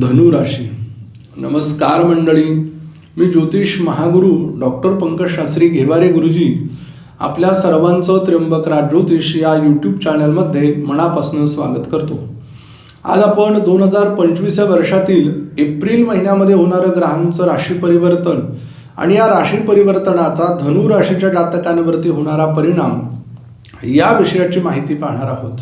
धनुराशी. नमस्कार मंडळी. मी ज्योतिष महागुरू डॉक्टर पंकज शास्त्री घेवारे गुरुजी. आपल्या सर्वांचं त्र्यंबक राज ज्योतिष या यूट्यूब चॅनलमध्ये मनापासून स्वागत करतो. आज आपण दोन हजार पंचवीस या वर्षातील एप्रिल महिन्यामध्ये होणारं ग्रहांचं राशी परिवर्तन आणि या राशी परिवर्तनाचा धनु राशीच्या जातकांवरती होणारा परिणाम या विषयाची माहिती पाहणार आहोत.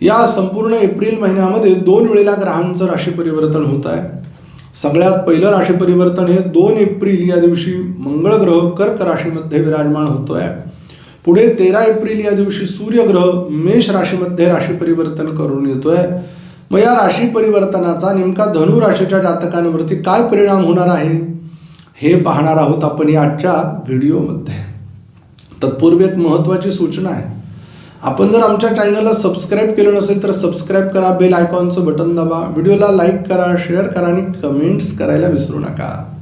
या संपूर्ण एप्रिल महिन्यामध्ये दोन वेळेला ग्रहांचं राशी परिवर्तन होत आहे. सगळ्यात पहिलं राशी परिवर्तन हे दोन एप्रिल या दिवशी मंगळ ग्रह कर्क राशीमध्ये विराजमान होतो आहे पुढे तेरा एप्रिल या दिवशी सूर्यग्रह मेष राशीमध्ये राशी परिवर्तन करून येतोय. मग या राशी परिवर्तनाचा नेमका धनु राशीच्या जातकांवरती काय परिणाम होणार आहे हे पाहणार आहोत आपण या आजच्या व्हिडिओमध्ये. तत्पूर्वी एक महत्त्वाची सूचना आहे. आपण जर आमच्या चॅनलला सबस्क्राईब केलं नसेल तर सबस्क्राईब करा बेल आयकॉनचं बटन दाबा व्हिडिओला लाईक करा शेअर करा आणि कमेंट्स करायला विसरू नका.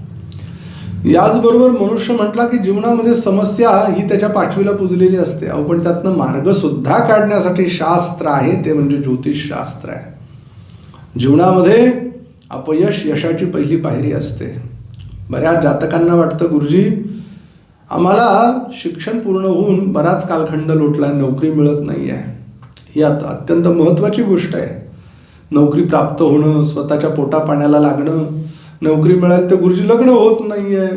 याचबरोबर मनुष्य म्हटला की जीवनामध्ये समस्या ही त्याच्या पाचवीला पुजलेली असते. अहो पण त्यातनं मार्गसुद्धा काढण्यासाठी शास्त्र आहे ते म्हणजे ज्योतिषशास्त्र आहे. जीवनामध्ये अपयश यशाची पहिली पायरी असते. बऱ्याच जातकांना वाटतं गुरुजी आम्हाला शिक्षण पूर्ण होऊन बराच कालखंड लोटला नोकरी मिळत नाही आहे ही आता अत्यंत महत्त्वाची गोष्ट आहे. नोकरी प्राप्त होणं स्वतःच्या पोटापाण्याला लागणं नोकरी मिळाली तर गुरुजी लग्न होत नाही आहे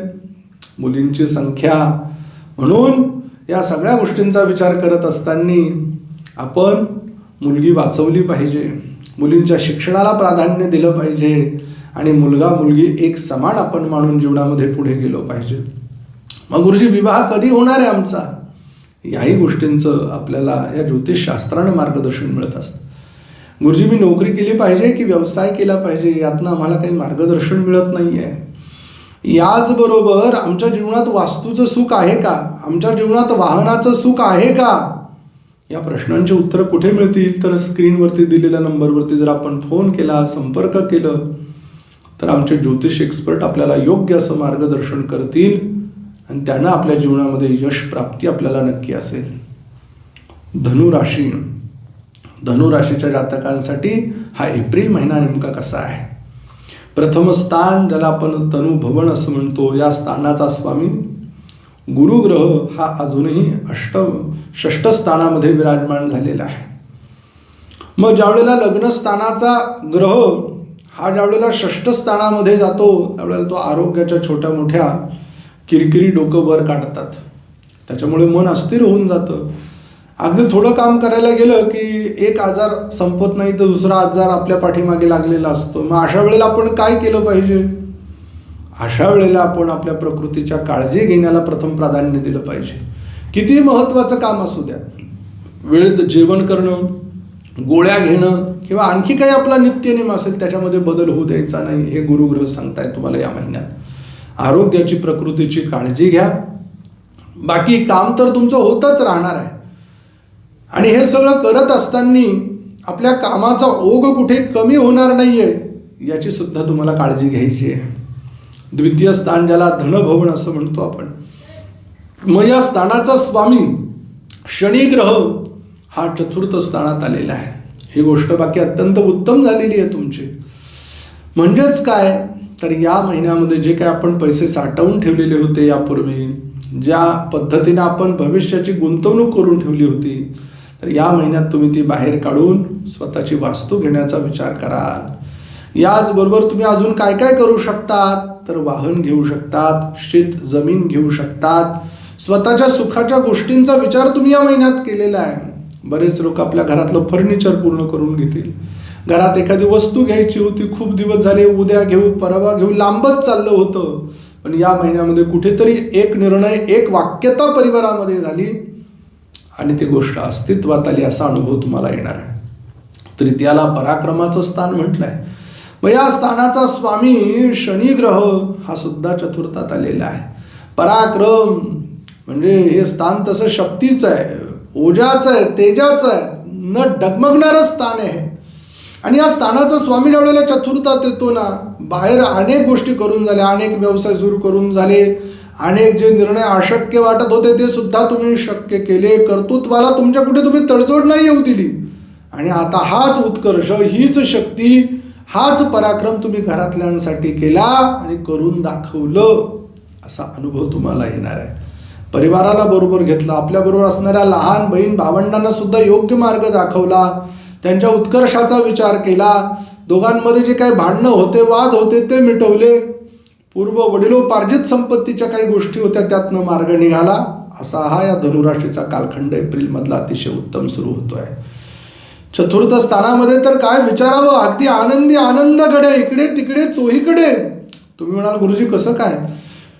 मुलींची संख्या म्हणून या सगळ्या गोष्टींचा विचार करत असताना आपण मुलगी वाचवली पाहिजे मुलींच्या शिक्षणाला प्राधान्य दिलं पाहिजे आणि मुलगा मुलगी एक समान आपण मानून जीवनामध्ये पुढे गेलो पाहिजे. मग गुरुजी विवाह कधी होणार आहे आमचा? याही गोष्टींचं आपल्याला या ज्योतिषशास्त्रानं मार्गदर्शन मिळत असतं. गुरुजी मी नोकरी केली पाहिजे की व्यवसाय केला पाहिजे? यातनं आम्हाला काही मार्गदर्शन मिळत नाही आहे याचबरोबर आमच्या जीवनात वास्तूचं सुख आहे का? आमच्या जीवनात वाहनाचं सुख आहे का? या प्रश्नांची उत्तरं कुठे मिळतील? तर स्क्रीनवरती दिलेल्या नंबरवरती जर आपण फोन केला संपर्क केलं तर आमचे ज्योतिष एक्सपर्ट आपल्याला योग्य असं मार्गदर्शन करतील. आणि त्यांना आपल्या जीवनामध्ये यश प्राप्ती आपल्याला नक्की असेल. धनुराशी धनुराशीच्या जातकांसाठी हा एप्रिल महिना नेमका कसा आहे? प्रथम स्थान ज्याला आपण तनु भवन असं म्हणतो या स्थानाचा स्वामी गुरुग्रह हा अजूनही अष्ट षष्ठ स्थानामध्ये विराजमान झालेला आहे. मग ज्यावेळेला लग्नस्थानाचा ग्रह हा ज्यावेळेला षष्ठ स्थानामध्ये जातो त्यावेळेला तो आरोग्याच्या छोट्या मोठ्या किरकिरी डोकं वर काढतात. त्याच्यामुळे मन अस्थिर होऊन जातं. अगदी थोडं काम करायला गेलं की एक आजार संपत नाही तर दुसरा आजार आपल्या पाठीमागे लागलेला असतो. मग अशा वेळेला आपण काय केलं पाहिजे? अशा वेळेला आपण आपल्या प्रकृतीच्या काळजी घेण्याला प्रथम प्राधान्य दिलं पाहिजे. किती महत्त्वाचं काम असू द्या. वेळेत जेवण करणं गोळ्या घेणं किंवा आणखी काही आपला नित्यनेम असेल त्याच्यामध्ये बदल होऊ द्यायचा नाही हे गुरुग्रह सांगताय तुम्हाला या महिन्यात. आरोग्याची प्रकृतीची काळजी घ्या. बाकी काम तर तुमचं होतच राहणार आहे. आणि हे सगळं करत असताना आपल्या कामाचा ओघ कुठे कमी होणार नाही आहे याची सुद्धा तुम्हाला काळजी घ्यायची आहे. द्वितीय स्थान ज्याला धनभवन असं म्हणतो आपण. मग या स्थानाचा स्वामी शनिग्रह हा चतुर्थ स्थानात आलेला आहे. ही गोष्ट बाकी अत्यंत उत्तम झालेली आहे तुमची. म्हणजेच काय? तर या महिन्यामध्ये जे काय आपण पैसे साठवून ठेवलेले होते यापूर्वी ज्या पद्धतीने आपण भविष्याची गुंतवणूक करून ठेवली होती तर या महिन्यात तुम्ही ती बाहेर काढून स्वतःची वास्तू घेण्याचा विचार कराल. याचबरोबर तुम्ही अजून काय काय करू शकतात? तर वाहन घेऊ शकतात शेत जमीन घेऊ शकतात. स्वतःच्या सुखाच्या गोष्टींचा विचार तुम्ही या महिन्यात केलेला आहे. बरेच लोक आपल्या घरातलं फर्निचर पूर्ण करून घेतील. घरात एखादी वस्तू घ्यायची होती खूप दिवस झाले उद्या घेऊ परवा घेऊ लांबच चाललं होतं. पण या महिन्यामध्ये कुठेतरी एक निर्णय एक वाक्यता परिवारामध्ये झाली. आणि ती गोष्ट अस्तित्वात आली असा अनुभव तुम्हाला येणार आहे. तृतीयाला पराक्रमाचं स्थान म्हटलंय. मग या स्थानाचा स्वामी शनिग्रह हा सुद्धा चतुर्थात आलेला आहे. पराक्रम म्हणजे हे स्थान तसं शक्तीचं आहे ओजाचं आहे तेजाचं आहे. न डगमगणारं स्थान आहे. आणि या स्थानाचा स्वामी लावलेल्या चतुर्थात येतो ना बाहेर अनेक गोष्टी करून झाल्या अनेक व्यवसाय सुरू करून झाले अनेक जे निर्णय अशक्य वाटत होते ते सुद्धा तुम्ही शक्य केले. कर्तृत्वाला तुमच्या कुठे तुम्ही तडजोड नाही येऊ दिली. आणि आता हाच उत्कर्ष हीच शक्ती हाच पराक्रम तुम्ही घरातल्यांसाठी केला आणि करून दाखवलं. असा अनुभव तुम्हाला येणार आहे. परिवाराला बरोबर घेतला आपल्याबरोबर असणाऱ्या लहान बहीण भावंडांना सुद्धा योग्य मार्ग दाखवला. त्यांच्या उत्कर्षाचा विचार केला. दोघांमध्ये जे काही भांडणं होते वाद होते ते मिटवले. पूर्व वडिलोपार्जित संपत्तीच्या काही गोष्टी होत्या त्यातनं मार्ग निघाला. असा हा या धनुराशीचा कालखंड एप्रिलमधला अतिशय उत्तम सुरू होतोय. चतुर्थ स्थानामध्ये तर काय विचारावं? अगदी आनंदी आनंदकडे इकडे तिकडे चोहीकडे. तुम्ही म्हणाल गुरुजी कसं काय?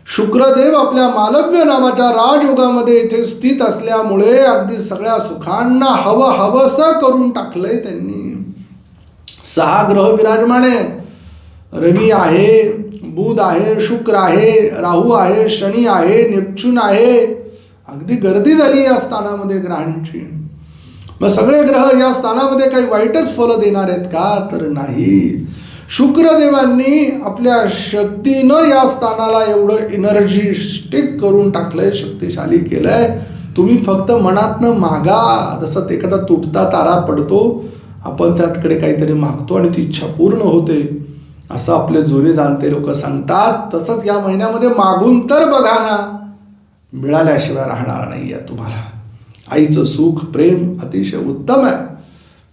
शुक्रदेव आपल्या मालव्य नावाच्या राजयोगामध्ये इथे स्थित असल्यामुळे अगदी सगळ्या सुखांना हवं हवंसं करून टाकलंय त्यांनी. सहा ग्रह विराजमान. आहे रवी आहे बुध आहे शुक्र आहे राहू आहे शनी आहे नेपच्यून आहे. अगदी गर्दी झाली या स्थानामध्ये ग्रहांची. मग सगळे ग्रह या स्थानामध्ये काही वाईटच फलं देणार आहेत का? तर नाही. शुक्रदेवांनी आपल्या शक्तीनं या स्थानाला एवढं एनर्जिस्टिक करून टाकलंय शक्तिशाली केलंय. तुम्ही फक्त मनातनं मागा. जसं ते एखादा तुटता तारा पडतो आपण त्यातकडे काहीतरी मागतो आणि ती इच्छा पूर्ण होते. असं आपले जुने जाणते लोक सांगतात. तसंच या महिन्यामध्ये मागून तर बघा ना मिळाल्याशिवाय राहणार नाही आहे तुम्हाला. आईचं सुख प्रेम अतिशय उत्तम आहे.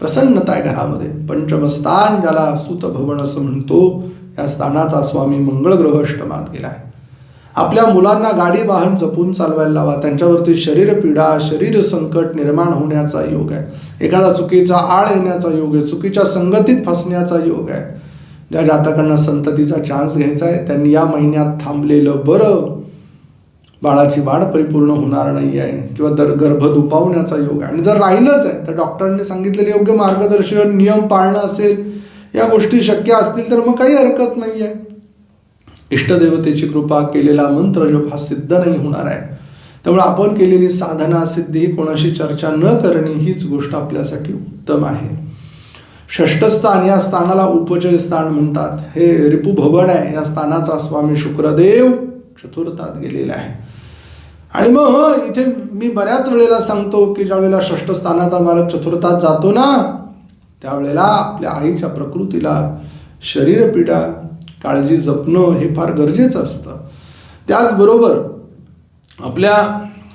प्रसन्नता आहे घरामध्ये. पंचमस्थान ज्याला सुत भवन असं म्हणतो या स्थानाचा स्वामी मंगळ ग्रह अष्टमात आहे आपल्या मुलांना गाडी वाहन जपून चालवायला लावा. त्यांच्यावरती शरीर पीडा शरीर संकट निर्माण होण्याचा योग आहे. एखादा चुकीचा आळ येण्याचा योग आहे. चुकीच्या संगतीत फसण्याचा योग आहे. ज्या जातकांना संततीचा चान्स घ्यायचा आहे त्यांनी या महिन्यात थांबलेलं बरं. बाळाची वाढ परिपूर्ण होणार नाही आहे किंवा दर गर्भ दुपावण्याचा योग आहे. आणि जर राहिलंच आहे तर डॉक्टरांनी सांगितलेले योग्य मार्गदर्शन नियम पाळणं असेल या गोष्टी शक्य असतील तर मग काही हरकत नाही आहे इष्टदेवतेची कृपा केलेला मंत्र जप हा सिद्ध नाही होणार आहे. त्यामुळे आपण केलेली साधना सिद्धी कोणाशी चर्चा न करणे हीच गोष्ट आपल्यासाठी उत्तम आहे. षष्ठस्थान या स्थानाला उपचय स्थान म्हणतात. हे रिपू भवन आहे या स्थानाचा स्वामी शुक्रदेव चतुर्थात गेलेला आहे. आणि मग हो, इथे मी बऱ्याच वेळेला सांगतो की ज्यावेळेला षष्ठ स्थानाचा मालक चतुर्थात जातो ना त्यावेळेला आपल्या आईच्या प्रकृतीला शरीरपीडा काळजी जपणं हे फार गरजेचं असतं. त्याचबरोबर आपल्या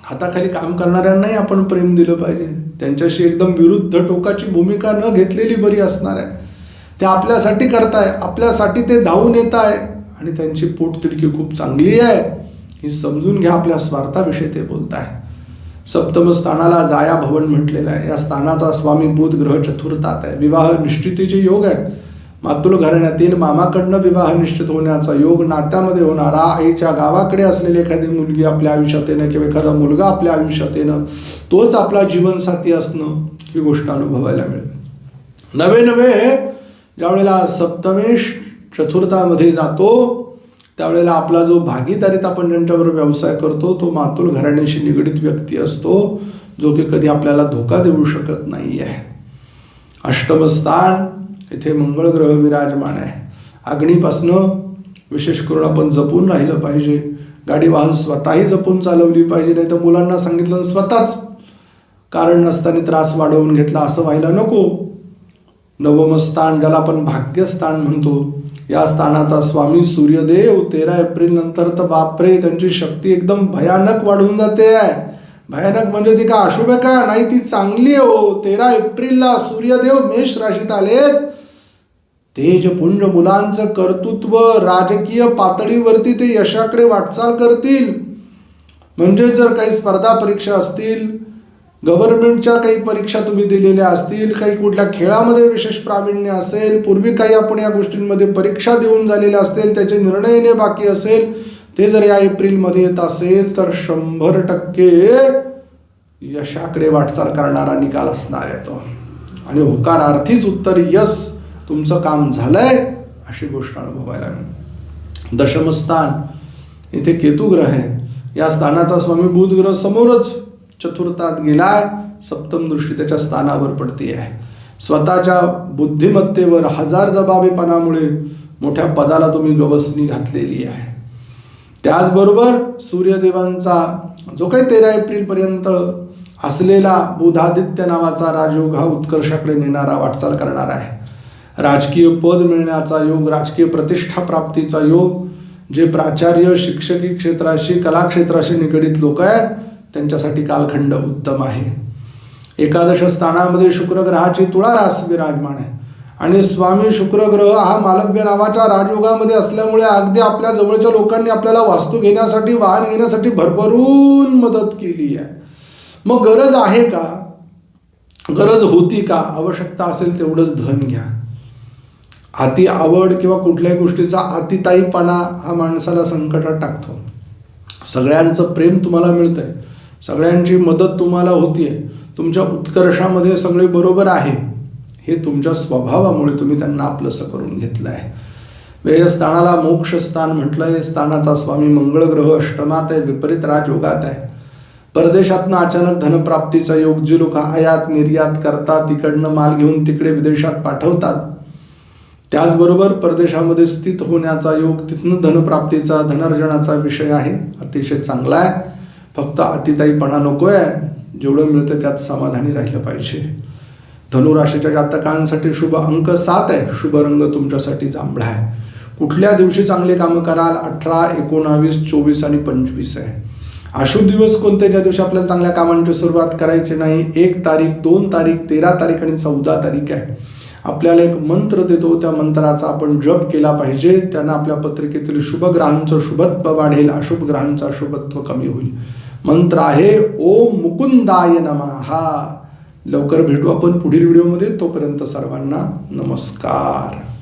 हाताखाली काम करणाऱ्यांनाही आपण प्रेम दिलं पाहिजे. त्यांच्याशी एकदम विरुद्ध टोकाची भूमिका न घेतलेली बरी असणार आहे. ते आपल्यासाठी करताय आपल्यासाठी ते धावून येत आहे आणि त्यांची पोटतिडकी खूप चांगली आहे. ही समजून घ्या आपल्या स्वार्थाविषयी ते बोलत आहे सप्तम स्थानाला जाया भवन म्हटलेलं आहे. या स्थानाचा स्वामी बुध ग्रह चतुर्थात आहे. विवाह निश्चितीचे योग आहे. मातुल घराण्यातील मामाकडनं विवाह निश्चित होण्याचा योग नात्यामध्ये होणारा आईच्या गावाकडे असलेली एखादी मुलगी आपल्या आयुष्यात येणं किंवा एखादा मुलगा आपल्या आयुष्यात येणं तोच आपला जीवनसाथी असणं ही गोष्ट अनुभवायला मिळेल नवे नवे ज्यावेळेला सप्तमेश चतुर्थामध्ये जातो त्यावेळेला आपला जो भागीदारीत आपण ज्यांच्याबरोबर व्यवसाय करतो तो मातुल घराण्याशी निगडीत व्यक्ती असतो जो की कधी आपल्याला धोका देऊ शकत नाही आहे अष्टम स्थान इथे मंगळ ग्रह विराजमान आहे. अग्नीपासनं विशेष करून आपण जपून राहिलं पाहिजे. गाडी वाहन स्वतःही जपून चालवली पाहिजे नाही तर मुलांना सांगितलं स्वतःच कारण नसताना त्रास वाढवून घेतला असं व्हायला नको. नवम स्थान ज्याला आपण भाग्यस्थान म्हणतो या स्थानाचा स्वामी सूर्यदेव तेरा एप्रिल नंतर तर बापरे त्यांची शक्ती एकदम भयानक वाढून जाते. आहे भयानक म्हणजे ती का अशुभ का? नाही ती चांगली आहे हो. तेरा एप्रिलला सूर्यदेव मेष राशीत आलेत. तेजपुंज मुलांचं कर्तृत्व राजकीय पातळीवरती ते यशाकडे वाटचाल करतील. म्हणजे जर काही स्पर्धा परीक्षा असतील गव्हर्नमेंटच्या काही परीक्षा तुम्ही दिलेल्या असतील काही कुठल्या खेळामध्ये विशेष प्रावीण्य असेल पूर्वी काही आपण या गोष्टींमध्ये परीक्षा देऊन झालेल्या असतील त्याचे निर्णय येणे बाकी असेल ते जर या एप्रिलमध्ये येत असेल तर शंभर टक्के यशाकडे वाटचाल करणारा निकाल असणार आहे तो. आणि होकारार्थीच उत्तर यस तुमचं काम झालंय अशी गोष्ट अनुभवायला मिळते दशमस्थान इथे केतू ग्रह आहे. या स्थानाचा स्वामी बुध ग्रह समोरच चतुर्थात गेलाय सप्तम दृष्टी त्याच्या स्थानावर पडते आहे स्वतःच्या बुद्धिमत्तेवर हजार जबाबीपणामुळे मोठ्या पदाला तुम्ही गवसणी घातलेली आहे. त्याचबरोबर सूर्यदेवांचा जो काही तेरा एप्रिलपर्यंत असलेला बुधादित्य नावाचा राजयोग हा उत्कर्षाकडे नेणारा वाटचाल करणार आहे. राजकीय पद मिळण्याचा योग राजकीय प्रतिष्ठा प्राप्तीचा योग जे प्राचार्य शिक्षकी क्षेत्राशी कलाक्षेत्राशी निगडीत लोक आहेत त्यांच्यासाठी कालखंड उत्तम आहे. एकादश स्थानामध्ये शुक्रग्रहाची तुळारास तुळा रास विराजमान आहे. आणि स्वामी शुक्रग्रह हा मालव्य नावाच्या राजयोगामध्ये असल्यामुळे अगदी आपल्या जवळच्या लोकांनी आपल्याला वास्तू घेण्यासाठी वाहन घेण्यासाठी भरभरून मदत केली आहे. मग गरज आहे का? गरज होती का? आवश्यकता असेल तेवढंच धन घ्या. अति आवड किंवा कुठल्याही गोष्टीचा अतिताईपणा हा माणसाला संकटात टाकतो. सगळ्यांचं प्रेम तुम्हाला मिळतंय. सगळ्यांची मदत तुम्हाला होतीये. तुमच्या उत्कर्षामध्ये सगळे बरोबर आहे. हे तुमच्या स्वभावामुळे तुम्ही त्यांना आपलंसं करून घेतलं आहे वेळ स्थानाला म्हटलं म्हटलंय. स्थानाचा स्वामी मंगळग्रह अष्टमात आहे विपरीत राजयोगात आहे परदेशातनं अचानक धनप्राप्तीचा योग जे लोक आयात निर्यात करतात तिकडनं माल घेऊन तिकडे विदेशात पाठवतात. त्याचबरोबर परदेशामध्ये स्थित होण्याचा योग तिथनं धनप्राप्तीचा धनार्जनाचा विषय आहे. अतिशय चांगला आहे फक्त अतिताईपणा नको आहे जेवढं मिळतं त्यात समाधानी राहिलं पाहिजे. धनुराशीच्या जातकांसाठी शुभ अंक सात आहे. शुभ रंग तुमच्यासाठी जांभळा आहे. कुठल्या दिवशी चांगले कामं कराल? अठरा एकोणावीस चोवीस आणि पंचवीस आहे. अशुभ दिवस कोणते? ज्या दिवशी आपल्याला चांगल्या कामांची सुरुवात करायची नाही. एक तारीख दोन तारीख तेरा तारीख आणि चौदा तारीख आहे. आपल्याला एक मंत्र देतो. त्या मंत्राचा आपण जप केला पाहिजे. त्यांना आपल्या पत्रिकेतील शुभ ग्रहांचं शुभत्व वाढेल. अशुभ ग्रहांचं अशुभत्व कमी होईल. मंत्र आहे ओम मुकुंदाय नमः. लवकर भेटू आपण पुढील व्हिडिओमध्ये. तोपर्यंत सर्वांना नमस्कार.